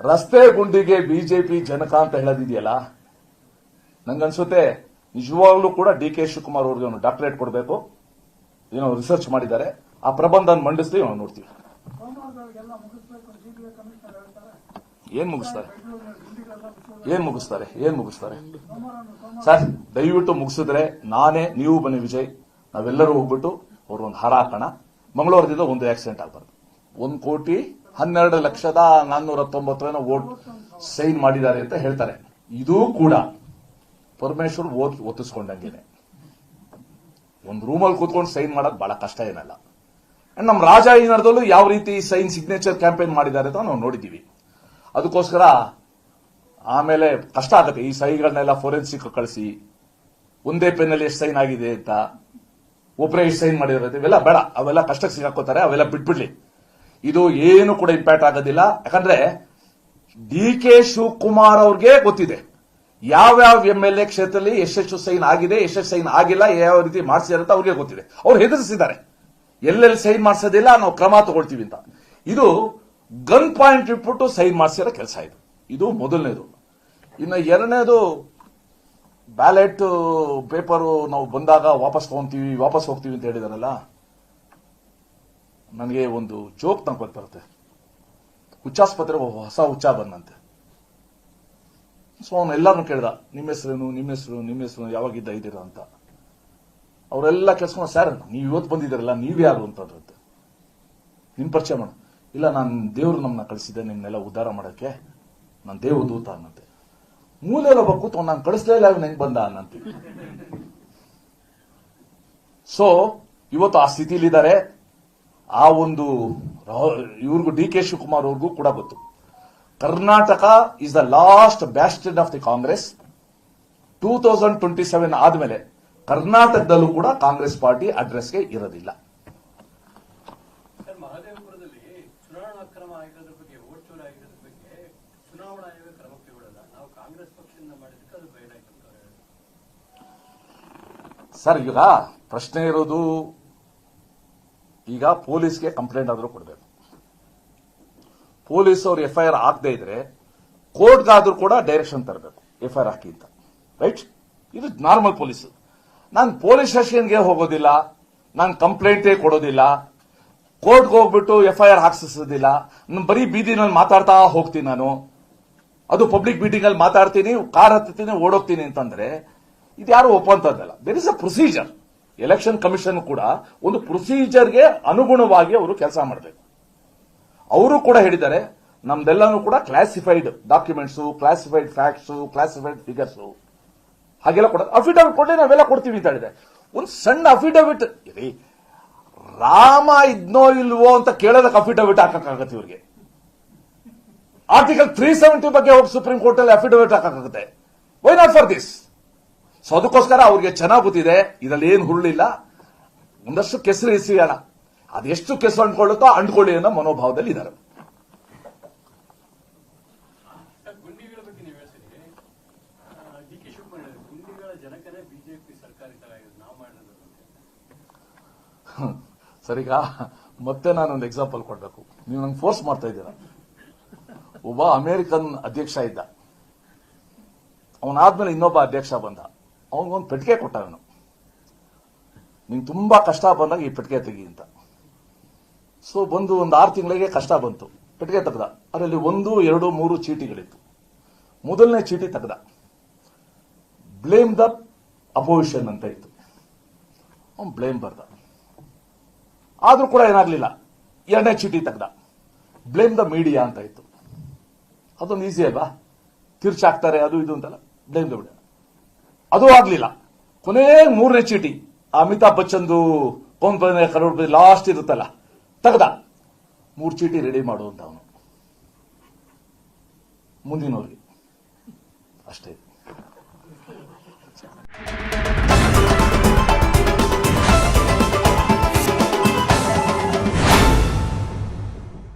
ರಸ್ತೆ ಗುಂಡಿಗೆ ಬಿಜೆಪಿ ಜನಕ ಅಂತ ಹೇಳೋದಿದೆಯಲ್ಲ? ನಂಗನ್ಸುತ್ತೆ, ನಿಜವಾಗ್ಲೂ ಕೂಡ ಡಿ ಕೆ ಶಿವಕುಮಾರ್ ಅವ್ರಿಗೆ ಒಂದು ಡಾಕ್ಟರೇಟ್ ಕೊಡಬೇಕು. ಏನೋ ರಿಸರ್ಚ್ ಮಾಡಿದ್ದಾರೆ. ಆ ಪ್ರಬಂಧ ಮಂಡಿಸ್ತೀವಿ ನಾವು ನೋಡ್ತೀವಿ. ಏನ್ ಮುಗಿಸ್ತಾರೆ? ಏನ್ ಮುಗಿಸ್ತಾರೆ? ಏನ್ ಮುಗಿಸ್ತಾರೆ? ಸರ್, ದಯವಿಟ್ಟು ಮುಗಿಸಿದ್ರೆ ನಾನೇ, ನೀವು ಬನ್ನಿ ವಿಜಯ್, ನಾವೆಲ್ಲರೂ ಹೋಗ್ಬಿಟ್ಟು ಅವ್ರ ಒಂದು ಹಾರ ಹಾಕೋಣ ಮಂಗಳವಾರದಿಂದ ಒಂದು ಆಕ್ಸಿಡೆಂಟ್ ಆಗಬಾರ್ದು. ಒಂದ್ ಕೋಟಿ ಹನ್ನೆರಡು ಲಕ್ಷದ ನಾನ್ನೂರ ತೊಂಬತ್ತೇನೋ ವೋಟ್ ಸೈನ್ ಮಾಡಿದ್ದಾರೆ ಅಂತ ಹೇಳ್ತಾರೆ. ಇದು ಕೂಡ ಪರಮೇಶ್ವರ್ ಓದ್, ಒತ್ತಿಸ್ಕೊಂಡಂಗೆನೆ. ಒಂದು ರೂಮಲ್ಲಿ ಕೂತ್ಕೊಂಡು ಸೈನ್ ಮಾಡೋದು ಬಹಳ ಕಷ್ಟ ಏನಲ್ಲ. ಅಂಡ್ ನಮ್ಮ ರಾಜ ಏನರ್ದಲ್ಲೂ ಯಾವ ರೀತಿ ಸೈನ್ ಸಿಗ್ನೇಚರ್ ಕ್ಯಾಂಪೇನ್ ಮಾಡಿದ್ದಾರೆ ಅಂತ ನಾವು ನೋಡಿದ್ದೀವಿ. ಅದಕ್ಕೋಸ್ಕರ ಆಮೇಲೆ ಕಷ್ಟ ಆಗುತ್ತೆ. ಈ ಸಹಿಗಳನ್ನೆಲ್ಲ ಫೋರೆನ್ಸಿಕ್ ಕಳಿಸಿ ಒಂದೇ ಪೆನ್ನಲ್ಲಿ ಎಷ್ಟು ಸೈನ್ ಆಗಿದೆ ಅಂತ ಒಬ್ಬರೇ ಎಷ್ಟು ಸೈನ್ ಮಾಡಿದ್ರೆ ಇವೆಲ್ಲ ಬೇಡ. ಅವೆಲ್ಲ ಕಷ್ಟಕ್ಕೆ ಸಿಗಾಕೋತಾರೆ ಅವೆಲ್ಲ ಬಿಟ್ಬಿಡ್ಲಿ. ಇದು ಏನು ಕೂಡ ಇಂಪ್ಯಾಕ್ಟ್ ಆಗೋದಿಲ್ಲ. ಯಾಕಂದ್ರೆ ಡಿ ಕೆ ಶಿವಕುಮಾರ್ ಅವ್ರಿಗೆ ಗೊತ್ತಿದೆ. ಯಾವ್ಯಾವ ಎಂ ಎಲ್ ಎ ಕ್ಷೇತ್ರದಲ್ಲಿ ಎಷ್ಟೆಷ್ಟು ಸೈನ್ ಆಗಿದೆ ಎಷ್ಟೆಷ್ಟು ಸೈನ್ ಆಗಿಲ್ಲ ಯಾವ ರೀತಿ ಮಾಡಿಸಿದಾರೆ ಅಂತ ಅವ್ರಿಗೆ ಗೊತ್ತಿದೆ. ಅವ್ರು ಹೆದರಿಸಿದ್ದಾರೆ. ಎಲ್ಲೆಲ್ಲಿ ಸೈನ್ ಮಾಡಿಸೋದಿಲ್ಲ, ನಾವು ಕ್ರಮ ತಗೊಳ್ತೀವಿ ಅಂತ. ಇದು ಗನ್ ಪಾಯಿಂಟ್ ಇಟ್ಬಿಟ್ಟು ಸೈನ್ ಮಾಡಿಸಿರೋ ಕೆಲಸ ಇದು. ಇದು ಮೊದಲನೇದು. ಇನ್ನು ಎರಡನೇದು, ಬ್ಯಾಲೆಟ್ ಪೇಪರು ನಾವು ಬಂದಾಗ ವಾಪಸ್ ತಗೊಂತೀವಿ, ವಾಪಸ್ ಹೋಗ್ತೀವಿ ಅಂತ ಹೇಳಿದಾರಲ್ಲ. ನನಗೆ ಒಂದು ಜೋಕ್ ತಂಕೊತ್ ಬರುತ್ತೆ. ಹುಚ್ಚಾಸ್ಪತ್ರೆ ಹೊಸ ಹುಚ್ಚ ಬಂದಂತೆ. ಸೊ ಅವನು ಎಲ್ಲಾರು ಕೇಳ್ದ ನಿಮ್ಮ ಹೆಸರೇನು ನಿಮ್ಮ ಹೆಸರು ನಿಮ್ಮ ಹೆಸರು, ಯಾವಾಗಿದ್ದ ಇದ್ದೀರಾ ಅಂತ. ಅವರೆಲ್ಲ ಕೆಲ್ಸ್ಕೊಂಡು ಸರ್, ನೀವು ಇವತ್ತು ಬಂದಿದ್ದೀರಲ್ಲ, ನೀವು ಯಾರು ಅಂತ ಅಂದ್ರಂತೆ ನಿಮ್ ಪರಿಚಯ ಮಾಡು. ಇಲ್ಲ, ನಾನು ದೇವ್ರು ನಮ್ಮನ್ನ ಕಳಿಸಿದ್ದೆ, ನಿಮ್ನೆಲ್ಲ ಉದ್ಧಾರ ಮಾಡಕ್ಕೆ. ನಾನು ದೇವ ದೂತ ಅನ್ನಂತೆ ಬಕ್ಕು ಕೂತ್ಕೊಂಡು, ನಾನು ಕಳಿಸ್ಲೇ ಇಲ್ಲ ಹೆಂಗ್ ಬಂದ? ಅನ್ನಂತೀವಿ ಸೊ ಇವತ್ತು ಆ ಸ್ಥಿತಿಲಿದ್ದಾರೆ ಆ ಒಂದು ಇವ್ರಿಗೂ ಡಿ ಕೆ ಶಿವಕುಮಾರ್ ಅವ್ರಿಗೂ ಕೂಡ ಗೊತ್ತು. Karnataka is the last bastion of the Congress two thousand twenty seven ಆದ್ಮೇಲೆ ಕರ್ನಾಟಕದಲ್ಲೂ ಕೂಡ ಕಾಂಗ್ರೆಸ್ ಪಾರ್ಟಿ ಅಡ್ರೆಸ್ಗೆ ಇರೋದಿಲ್ಲ. ಸರ್ ಇವಾಗ ಸರ್ ಈಗ ಪ್ರಶ್ನೆ ಇರೋದು ಈಗ ಪೊಲೀಸ್ಗೆ ಕಂಪ್ಲೇಂಟ್ ಆದರೂ ಕೊಡಬೇಕು. ಪೊಲೀಸ್ ಅವ್ರು ಎಫ್ಐಆರ್ ಹಾಕದೇ ಇದ್ರೆ ಕೋರ್ಟ್ಗಾದ್ರೂ ಕೂಡ ಡೈರೆಕ್ಷನ್ ತರಬೇಕು, ಎಫ್ಐಆರ್ ಹಾಕಿ ಅಂತ. ರೈಟ್? ಇದು ನಾರ್ಮಲ್ ಪೊಲೀಸ್. ನಾನು ಪೊಲೀಸ್ ಸ್ಟೇಷನ್ಗೆ ಹೋಗೋದಿಲ್ಲ, ನಾನು ಕಂಪ್ಲೇಂಟೇ ಕೊಡೋದಿಲ್ಲ, ಕೋರ್ಟ್ಗೆ ಹೋಗ್ಬಿಟ್ಟು ಎಫ್ಐಆರ್ ಹಾಕ್ಸೋದಿಲ್ಲ, ನಾನು ಬರೀ ಬೀದಿನಲ್ಲಿ ಮಾತಾಡ್ತಾ ಹೋಗ್ತೀನಿ ನಾನು. ಅದು ಪಬ್ಲಿಕ್ ಮೀಟಿಂಗ್ ಅಲ್ಲಿ ಮಾತಾಡ್ತೀನಿ, ಕಾರ್ ಹತ್ತೀನಿ ಓಡೋಗ್ತೀನಿ ಅಂತಂದ್ರೆ ಇದು ಯಾರು ಒಪ್ಪಂತದ್ದಲ್ಲ there is a procedure election commission ಕೂಡ ಒಂದು ಪ್ರೊಸೀಜರ್ಗೆ ಅನುಗುಣವಾಗಿ ಅವರು ಕೆಲಸ ಮಾಡಬೇಕು. ಅವರು ಕೂಡ ಹೇಳಿದ್ದಾರೆ, ನಮ್ದೆಲ್ಲನೂ ಕೂಡ classified documents classified facts classified figures ಹಾಗೆಲ್ಲ ಕೊಡ ಅಫಿಡವಿಟ್ ಕೊಡಲಿ, ನಾವೆಲ್ಲ ಕೊಡ್ತೀವಿ ಅಂತ ಹೇಳಿದೆ ಒಂದು ಸಣ್ಣ ಅಫಿಡವಿಟ್ ಇರಿ, ರಾಮ ಇದ್ನೋ ಇಲ್ವೋ ಅಂತ ಕೇಳೋದಕ್ಕೆ ಅಫಿಡವಿಟ್ ಹಾಕಕ್ಕಾಗತ್ತೆ ಇವ್ರಿಗೆ. ಆರ್ಟಿಕಲ್ ತ್ರೀ ಸೆವೆಂಟಿ ಬಗ್ಗೆ ಹೋಗಿ ಸುಪ್ರೀಂ ಕೋರ್ಟ್ ಅಲ್ಲಿ affidavit ಹಾಕಕ್ಕಾಗುತ್ತೆ. Why not for this so ಅದಕ್ಕೋಸ್ಕರ ಅವ್ರಿಗೆ ಚೆನ್ನಾಗಿ ಗೊತ್ತಿದೆ ಇದರಲ್ಲಿ ಏನು ಹುರುಳಿಲ್ಲ. ಒಂದಷ್ಟು ಕೆಸರು ಎಸೆಯೋಣ ಅದೆಷ್ಟು ಕೆಸರು ಅಂಡ್ಕೊಳ್ಳುತ್ತೋ ಅಂಡ್ಕೊಳ್ಳಿ ಅನ್ನೋ ಮನೋಭಾವದಲ್ಲಿ ಇದ್ದಾರೆ. ಸರಿಗ ಮತ್ತೆ ನಾನೊಂದು ಎಕ್ಸಾಂಪಲ್ ಕೊಡಬೇಕು. ನೀವು ನಂಗೆ ಫೋರ್ಸ್ ಮಾಡ್ತಾ ಇದ್ದೀರಾ? ಒಬ್ಬ ಅಮೆರಿಕನ್ ಅಧ್ಯಕ್ಷ ಇದ್ದ. ಅವನಾದ್ಮೇಲೆ ಇನ್ನೊಬ್ಬ ಅಧ್ಯಕ್ಷ ಬಂದ. ಅವನಿಗೊಂದು ಪೆಟ್ಟಿಗೆ ಕೊಟ್ಟ ಅವನು. ನಿಂಗೆ ತುಂಬ ಕಷ್ಟ ಬಂದಾಗ ಈ ಪೆಟ್ಟಿಗೆ ತೆಗಿ ಅಂತ. ಸೊ ಬಂದು ಒಂದು ಆರು ತಿಂಗಳಿಗೆ ಕಷ್ಟ ಬಂತು. ಪೆಟ್ಟಿಗೆ ತೆಗ್ದ. ಅದರಲ್ಲಿ ಒಂದು, ಎರಡು, ಮೂರು ಚೀಟಿಗಳಿತ್ತು. ಮೊದಲನೇ ಚೀಟಿ ತೆಗ್ದ. ಬ್ಲೇಮ್ ದ ಅಪೋಸಿಷನ್ ಅಂತ ಇತ್ತು. ಅವ್ನು ಬ್ಲೇಮ್ ಬರ್ದ. ಆದರೂ ಕೂಡ ಏನಾಗ್ಲಿಲ್ಲ. ಎರಡನೇ ಚೀಟಿ ತೆಗ್ದ. ಬ್ಲೇಮ್ ದ ಮೀಡಿಯಾ ಅಂತ ಇತ್ತು. ಅದೊಂದು ಈಸಿ ಅಲ್ವಾ? ತಿರ್ಚಾಕ್ತಾರೆ, ಅದು ಇದು ಅಂತಲ್ಲ. ಬ್ಲೇಮ್ ದ ಮೀಡಿಯಾ ಅದು ಆಗ್ಲಿಲ್ಲ. ಕೊನೆ ಮೂರನೇ ಚೀಟಿ, ಅಮಿತಾಬ್ ಬಚ್ಚನ್ದು ಕೌನ್ ಕರೋಡ್ ಕರೋಡ್ ಲಾಸ್ಟ್ ಇರುತ್ತಲ್ಲ, ತಗದ. ಮೂರ್ ಚೀಟಿ ರೆಡಿ ಮಾಡುವಂತ ಅವನು. ಮುಂದಿನವ್ರಿಗೆ. ಅಷ್ಟೇ.